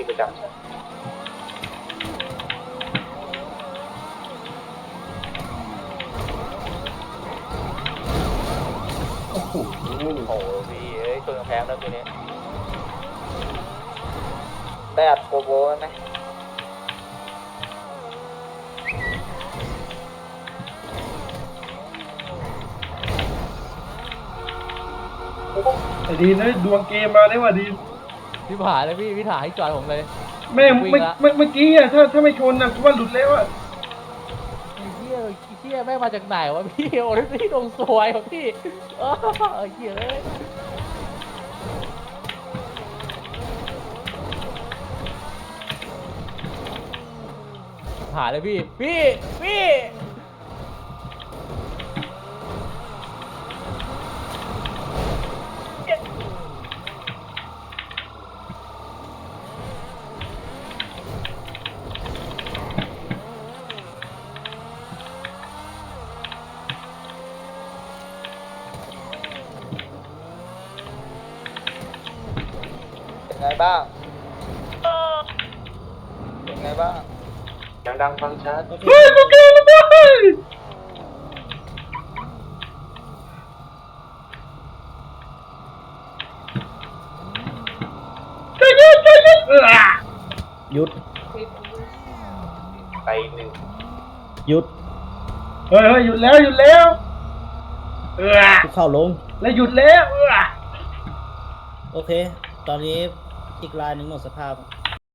ที่ประจำชั้นโอ้โหโอ้โหพี่เอ้ยชนกำแพงแล้วตัวนี้ ได้อัดโกโบไหมแต่ดีนะดวงเกมมาได้ว่ะดี พี่ผ่านเลยพี่พี่ถ่ายให้จอยผมเลยแม่งวิ่งเมื่อละเมื่อเมื่อกี้อะถ้าถ้าไม่ชนนะกูว่าหลุดแล้วอะไอ้เหี้ยไอ้เหี้ยแม่งมาจากไหนวะพี่โอ้ยพี่ลงสวยวะพี่เออไอ้เหี้ยเลยผ่านเลยพี่พี่พี่ ไงบ้าง เป็นไงบ้างยังดังฟังชัดเฮ้ยกูเก่งแล้วเว้ยใจเย็นใจเย็นเออหยุดไปหนึ่งหยุดเฮ้ยเฮ้ยหยุดแล้วหยุดแล้วเออคุกเข่าลงแล้วหยุดแล้วเออ โอเค ตอนนี้ อีกลายหนึ่งหมดสภาพ